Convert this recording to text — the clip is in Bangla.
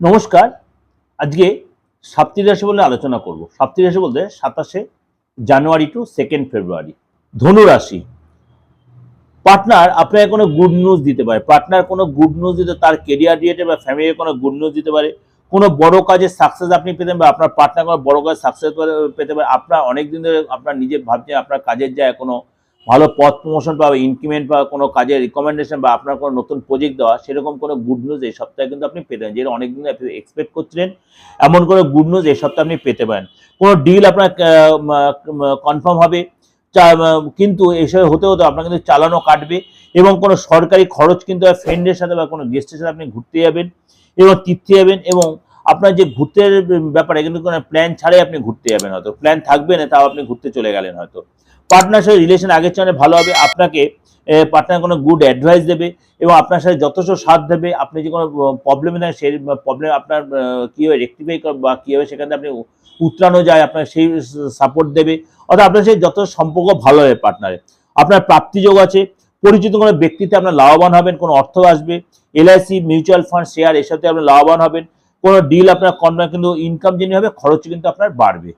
নমস্কার। আজকে সাপ্তাহিক রাশি বলে আলোচনা করব। সাপ্তাহিক রাশি বলতে সাতাশে জানুয়ারি টু সেকেন্ড ফেব্রুয়ারি ধনু রাশি। পার্টনার আপনাকে কোনো গুড নিউজ দিতে পারে। পার্টনার কোনো গুড নিউজ দিতে, তার কেরিয়ার রিলেটেড বা ফ্যামিলির কোনো গুড নিউজ দিতে পারে। কোনো বড় কাজে সাকসেস আপনি পেতে পারেন বা আপনার পার্টনার কোনো বড় কাজে সাকসেস পেতে পারে। আপনার অনেক দিন ধরে আপনার নিজে ভাবছেন আপনার কাজের যায় কোনো ভালো পথ প্রমোশন বা ইনক্রিমেন্ট বা কোনো কাজের রিকমেন্ডেশন বা আপনার কোনো নতুন প্রজেক্ট দেওয়া, সেরকম কোনো গুড নিউজ এই সপ্তাহে কিন্তু আপনি পেতে পারেন। যেটা অনেকদিন আপনি এক্সপেক্ট করছিলেন, এমন কোনো গুড নিউজ এই সপ্তাহে আপনি পেতে পারেন। কোনো ডিল আপনার কনফার্ম হবে। কিন্তু এসব হতে হতে আপনার কিন্তু চালানো কাটবে এবং কোনো সরকারি খরচ কিন্তু ফ্রেন্ডের সাথে বা কোনো গেস্টের সাথে আপনি ঘুরতে যাবেন এবং তীর্থে যাবেন এবং আপনার যে ঘুরতে ব্যাপারে কিন্তু কোনো প্ল্যান ছাড়াই আপনি ঘুরতে যাবেন হয়তো। প্ল্যান থাকবে না, তাও আপনি ঘুরতে চলে গেলেন হয়তো। পার্টনার সাথে রিলেশন আগের চেয়ে ভালো হবে। আপনাকে পার্টনার কোনো গুড অ্যাডভাইস দেবে এবং আপনার সাথে যথেষ্ট সাথ দেবে। আপনি যে কোনো প্রবলেমে থাকেন সেই প্রবলেম আপনার কীভাবে রেক্টিফাই বা কীভাবে সেখানে আপনি উতরানো যায়, আপনার সেই সাপোর্ট দেবে। অর্থাৎ আপনার সেই যত সম্পর্ক ভালো হবে পার্টনারে আপনার প্রাপ্তিযোগ আছে। পরিচিত কোনো ব্যক্তিতে আপনার লাভবান হবেন, কোনো অর্থ আসবে। এলআইসি মিউচুয়াল ফান্ড শেয়ার সাথে আপনি লাভবান হবেন। কোনো ডিল আপনার কম কিন্তু ইনকাম যেমনি হবে খরচ কিন্তু আপনার বাড়বে।